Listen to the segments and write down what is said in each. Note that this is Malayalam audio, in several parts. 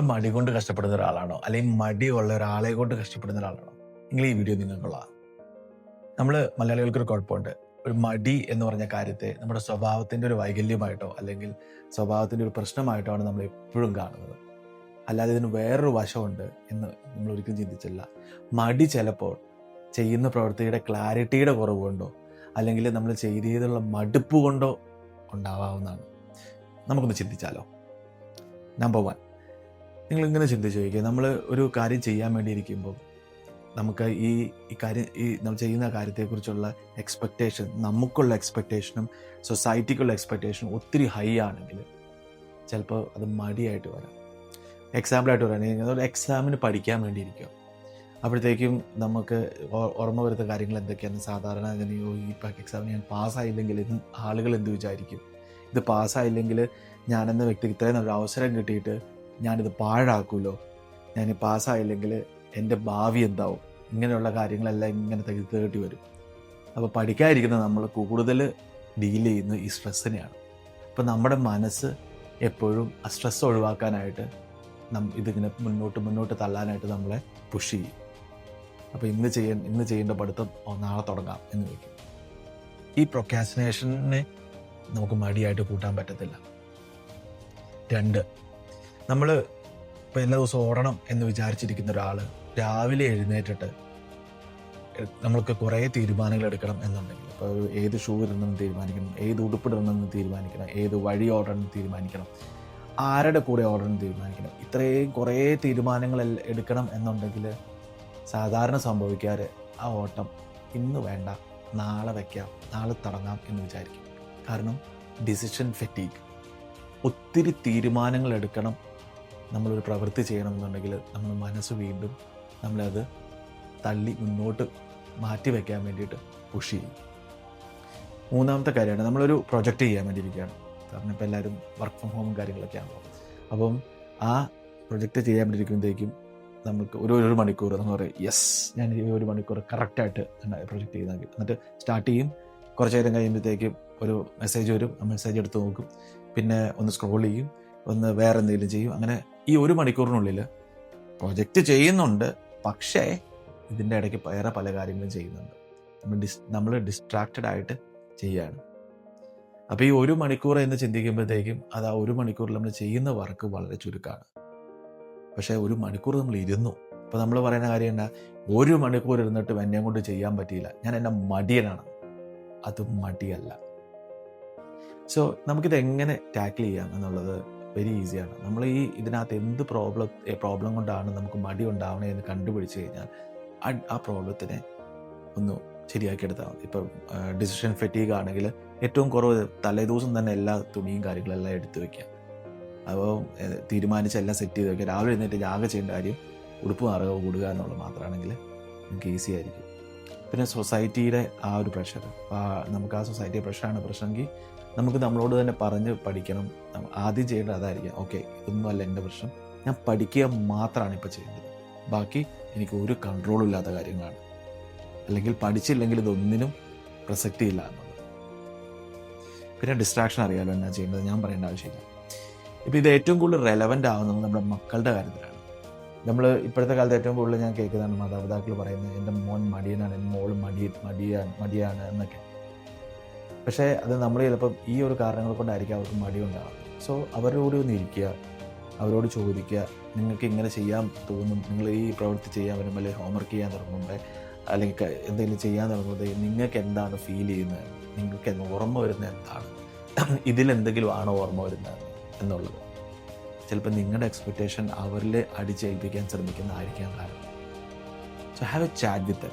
മടി കൊണ്ട് കഷ്ടപ്പെടുന്ന ഒരാളാണോ? അല്ലെങ്കിൽ മടിയുള്ള ഒരാളെ കൊണ്ട് കഷ്ടപ്പെടുന്ന ഒരാളാണോ? നിങ്ങൾ ഈ വീഡിയോ നിങ്ങൾക്കുള്ള നമ്മൾ മലയാളികൾക്കൊരു കുഴപ്പമുണ്ട്. ഒരു മടി എന്ന് പറഞ്ഞ കാര്യത്തെ നമ്മുടെ സ്വഭാവത്തിന്റെ ഒരു വൈകല്യമായിട്ടോ അല്ലെങ്കിൽ സ്വഭാവത്തിന്റെ ഒരു പ്രശ്നമായിട്ടോ ആണ് നമ്മൾ എപ്പോഴും കാണുന്നത്. അല്ലാതെ ഇതിന് വേറൊരു വശമുണ്ട് എന്ന് നമ്മൾ ഒരിക്കലും ചിന്തിച്ചില്ല മടി ചിലപ്പോൾ ചെയ്യുന്ന പ്രവൃത്തിയുടെ ക്ലാരിറ്റിയുടെ കുറവ് കൊണ്ടോ അല്ലെങ്കിൽ നമ്മൾ ചെയ്തതിലുള്ള മടുപ്പ് കൊണ്ടോ ഉണ്ടാവാവുന്നതാണ്. നമുക്കൊന്ന് ചിന്തിച്ചാലോ? നമ്പർ വൺ നിങ്ങൾ ഇങ്ങനെ ചിന്തിച്ച് ചോദിക്കുക. നമ്മൾ ഒരു കാര്യം ചെയ്യാൻ വേണ്ടി ഇരിക്കുമ്പോൾ നമുക്ക് ഈ ഈ കാര്യം ഈ നമ്മൾ ചെയ്യുന്ന കാര്യത്തെക്കുറിച്ചുള്ള എക്സ്പെക്റ്റേഷൻ നമുക്കുള്ള എക്സ്പെക്റ്റേഷനും സൊസൈറ്റിക്കുള്ള എക്സ്പെക്റ്റേഷനും ഒത്തിരി ഹൈ ആണെങ്കിൽ ചിലപ്പോൾ അത് മടിയായിട്ട് വരാം. എക്സാമ്പിളായിട്ട് പറയുകയാണെങ്കിൽ ഒരു എക്സാമിന് പഠിക്കാൻ വേണ്ടി അപ്പോഴത്തേക്കും നമുക്ക് ഓർമ്മ വരുന്ന കാര്യങ്ങൾ എന്തൊക്കെയാണ്? സാധാരണ അങ്ങനെയോ ഈ എക്സാമിന് ഞാൻ പാസ്സായില്ലെങ്കിൽ ഇത് ആളുകൾ എന്ത് വിചാരിക്കും? ഇത് പാസ്സായില്ലെങ്കിൽ ഞാനെന്ന വ്യക്തിക്ക് ഇത്രയും നല്ലൊരു അവസരം കിട്ടിയിട്ട് ഞാനിത് പാഴാക്കുമല്ലോ ഞാൻ പാസ്സായില്ലെങ്കിൽ എന്റെ ഭാവി എന്താവും? ഇങ്ങനെയുള്ള കാര്യങ്ങളെല്ലാം ഇങ്ങനെ തകർത്ത് വരും. അപ്പോൾ പഠിക്കാതിരിക്കുന്ന നമ്മൾ കൂടുതൽ ഡീൽ ചെയ്യുന്ന ഈ സ്ട്രെസ്സിനെയാണ്. അപ്പോൾ നമ്മുടെ മനസ്സ് എപ്പോഴും ആ സ്ട്രെസ് ഒഴിവാക്കാനായിട്ട് നം ഇതിങ്ങനെ മുന്നോട്ട് മുന്നോട്ട് തള്ളാനായിട്ട് നമ്മളെ പുഷ് ചെയ്യും. അപ്പോൾ ഇന്ന് ചെയ്യാൻ ഇന്ന് ചെയ്യേണ്ട പഠിത്തം നാളെ തുടങ്ങാം എന്ന് വയ്ക്കും ഈ പ്രൊക്കാസിനേഷനെ നമുക്ക് മടിയായിട്ട് കൂട്ടാൻ പറ്റത്തില്ല. രണ്ട് നമ്മൾ ഇപ്പോൾ എല്ലാ ദിവസവും ഓടണം എന്ന് വിചാരിച്ചിരിക്കുന്ന ഒരാൾ രാവിലെ എഴുന്നേറ്റിട്ട് നമ്മൾക്ക് കുറേ തീരുമാനങ്ങൾ എടുക്കണം എന്നുണ്ടെങ്കിൽ ഇപ്പോൾ ഏത് ഷൂ ഇടണമെന്ന് തീരുമാനിക്കണം ഏത് ഉടുപ്പിടണമെന്ന് തീരുമാനിക്കണം ഏത് വഴി ഓടണം തീരുമാനിക്കണം ആരുടെ കൂടെ ഓടണം തീരുമാനിക്കണം ഇത്രയും കുറേ തീരുമാനങ്ങൾ എടുക്കണം എന്നുണ്ടെങ്കിൽ സാധാരണ സംഭവിക്കാറ് ആ ഓട്ടം ഇന്ന് വേണ്ട നാളെ വയ്ക്കാം നാളെ തുടങ്ങാം എന്ന് വിചാരിക്കും. കാരണം ഡിസിഷൻ ഫെറ്റീഗ് ഒത്തിരി തീരുമാനങ്ങൾ എടുക്കണം നമ്മളൊരു പ്രവൃത്തി ചെയ്യണമെന്നുണ്ടെങ്കിൽ നമ്മൾ മനസ്സ് വീണ്ടും നമ്മളത് തള്ളി മുന്നോട്ട് മാറ്റി വയ്ക്കാൻ വേണ്ടിയിട്ട് പുഷ് ചെയ്യും. മൂന്നാമത്തെ കാര്യമാണ് നമ്മളൊരു പ്രൊജക്റ്റ് ചെയ്യാൻ വേണ്ടിയിരിക്കുകയാണ്. കാരണം ഇപ്പോൾ എല്ലാവരും വർക്ക് ഫ്രം ഹോമും കാര്യങ്ങളൊക്കെ ആണല്ലോ അപ്പം ആ പ്രൊജക്റ്റ് ചെയ്യാൻ വേണ്ടിയിരിക്കുമ്പോഴത്തേക്കും നമുക്ക് ഒരു ഒരു മണിക്കൂർ എന്ന് പറയും യെസ് ഞാൻ ഈ ഒരു മണിക്കൂർ കറക്റ്റായിട്ട് പ്രൊജക്റ്റ് ചെയ്യുന്നെങ്കിൽ എന്നിട്ട് സ്റ്റാർട്ട് ചെയ്യും. കുറച്ച് നേരം കഴിയുമ്പോഴത്തേക്കും ഒരു മെസ്സേജ് വരും. ആ മെസ്സേജ് എടുത്ത് നോക്കും. പിന്നെ ഒന്ന് സ്ക്രോൾ ചെയ്യും. ഒന്ന് വേറെ എന്തെങ്കിലും ചെയ്യും. അങ്ങനെ ഈ ഒരു മണിക്കൂറിനുള്ളിൽ പ്രൊജക്റ്റ് ചെയ്യുന്നുണ്ട്. പക്ഷേ ഇതിന്റെ ഇടയ്ക്ക് വേറെ പല കാര്യങ്ങളും ചെയ്യുന്നുണ്ട്. നമ്മൾ ഡിസ് നമ്മൾ ഡിസ്ട്രാക്റ്റഡ് ആയിട്ട് ചെയ്യാണ്. അപ്പോൾ ഈ ഒരു മണിക്കൂർ എന്ന് ചിന്തിക്കുമ്പോഴത്തേക്കും അത് ആ ഒരു മണിക്കൂറിൽ നമ്മൾ ചെയ്യുന്ന വർക്ക് വളരെ ചുരുക്കമാണ് പക്ഷേ ഒരു മണിക്കൂർ നമ്മൾ ഇരുന്നു. അപ്പോൾ നമ്മൾ പറയുന്ന കാര്യം എന്താ? ഒരു മണിക്കൂർ ഇരുന്നിട്ട് എന്നെ കൊണ്ട് ചെയ്യാൻ പറ്റിയില്ല. ഞാൻ എന്നെ മടിയനാണ്. അത് മടിയല്ല. സോ നമുക്കിത് എങ്ങനെ ടാക്കിൾ ചെയ്യാം എന്നുള്ളത് വെരി ഈസിയാണ് നമ്മൾ ഈ ഇതിനകത്ത് എന്ത് പ്രോബ്ലം പ്രോബ്ലം കൊണ്ടാണ് നമുക്ക് മടി ഉണ്ടാവണേ എന്ന് കണ്ടുപിടിച്ച് കഴിഞ്ഞാൽ ആ- പ്രോബ്ലത്തിനെ ഒന്ന് ശരിയാക്കി എടുത്താൽ മതി. ഇപ്പം ഡിസിഷൻ ഫെറ്റീഗ് ആണെങ്കിൽ ഏറ്റവും കുറവ് തലേദിവസം തന്നെ എല്ലാ തുണിയും കാര്യങ്ങളെല്ലാം എടുത്തു വയ്ക്കുക അപ്പോൾ തീരുമാനിച്ച് എല്ലാം സെറ്റ് ചെയ്ത് വയ്ക്കുക രാവിലെ എഴുന്നേറ്റ് ആകെ ചെയ്യേണ്ട കാര്യം ഉടുപ്പ് മാറുക കൂടുക എന്നുള്ളത് മാത്രമാണെങ്കിൽ നമുക്ക് ഈസി ആയിരിക്കും. പിന്നെ സൊസൈറ്റിയുടെ ആ ഒരു പ്രഷർ നമുക്ക് ആ സൊസൈറ്റിയുടെ പ്രഷറാണ് പ്രശ്നമെങ്കിൽ നമുക്ക് നമ്മളോട് തന്നെ പറഞ്ഞ് പഠിക്കണം. ആദ്യം ചെയ്യേണ്ടത് അതായിരിക്കും. ഓക്കെ ഇതൊന്നും അല്ല എന്റെ പ്രശ്നം. ഞാൻ പഠിക്കുക മാത്രമാണ് ഇപ്പോൾ ചെയ്യുന്നത് ബാക്കി എനിക്ക് ഒരു കൺട്രോളും ഇല്ലാത്ത കാര്യങ്ങളാണ്. അല്ലെങ്കിൽ പഠിച്ചില്ലെങ്കിൽ ഇതൊന്നിനും പ്രസക്തിയില്ല എന്നുള്ളത്. പിന്നെ ഡിസ്ട്രാക്ഷൻ അറിയാലോ എന്നാ ചെയ്യേണ്ടത്? ഞാൻ പറയേണ്ട ആവശ്യമില്ല. ഇപ്പം ഇത് ഏറ്റവും കൂടുതൽ റെലവന്റ് ആവുന്നത് നമ്മുടെ മക്കളുടെ കാര്യത്തിലാണ്. നമ്മൾ ഇപ്പോഴത്തെ കാലത്ത് ഏറ്റവും കൂടുതൽ ഞാൻ കേൾക്കുന്നതാണ് മാതാപിതാക്കൾ പറയുന്നത് എന്റെ മോൻ മടിയനാണ് എന്റെ മോൾ മടി മടിയാണ് മടിയാണ് എന്നൊക്കെ. പക്ഷേ അത് നമ്മൾ ചിലപ്പം ഈ ഒരു കാരണങ്ങൾ കൊണ്ടായിരിക്കും അവർക്ക് മടി ഉണ്ടാവുക സോ അവരോട് ഒന്ന് ഇരിക്കുക അവരോട് ചോദിക്കുക നിങ്ങൾക്ക് ഇങ്ങനെ ചെയ്യാൻ തോന്നും നിങ്ങൾ ഈ പ്രവൃത്തി ചെയ്യാൻ വരുമ്പോൾ അല്ലെങ്കിൽ ഹോംവർക്ക് ചെയ്യാൻ തുടങ്ങുമ്പോൾ അല്ലെങ്കിൽ എന്തെങ്കിലും ചെയ്യാൻ തുടങ്ങുമ്പോൾ നിങ്ങൾക്ക് എന്താണ് ഫീൽ ചെയ്യുന്നത്? നിങ്ങൾക്ക് ഓർമ്മ വരുന്നത് എന്താണ്? ഇതിലെന്തെങ്കിലും ആണോ ഓർമ്മ വരുന്നത് എന്നുള്ളത്. ചിലപ്പോൾ നിങ്ങളുടെ എക്സ്പെക്റ്റേഷൻ അവരിൽ അടിച്ചേൽപ്പിക്കാൻ ശ്രമിക്കുന്നതായിരിക്കാം കാരണം. So have a chat with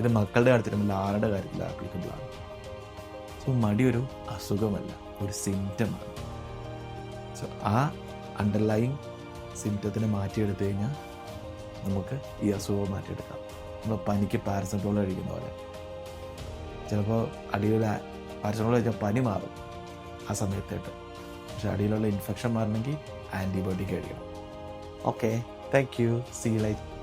ഇത് മക്കളുടെ കാര്യത്തിലും ആരുടെ കാര്യത്തിൽ ആപ്ലിക്കബിളാണ് സോ മടി ഒരു അസുഖമല്ല ഒരു സിംറ്റമാണ് സോ ആ അണ്ടർലൈൻ സിംറ്റത്തിനെ മാറ്റിയെടുത്തു കഴിഞ്ഞാൽ നമുക്ക് ഈ അസുഖം മാറ്റിയെടുക്കാം. നമ്മൾ പനിക്ക് പാരസെറ്റമോൾ കഴിക്കുന്ന പോലെ. ചിലപ്പോൾ അടിയുടെ പാരസെറ്റമോൾ കഴിച്ചാൽ പനി മാറും ആ സമയത്തായിട്ട് പക്ഷെ ഇൻഫെക്ഷൻ മാറണമെങ്കിൽ ആന്റിബയോട്ടിക് കഴിക്കണം okay thank you see light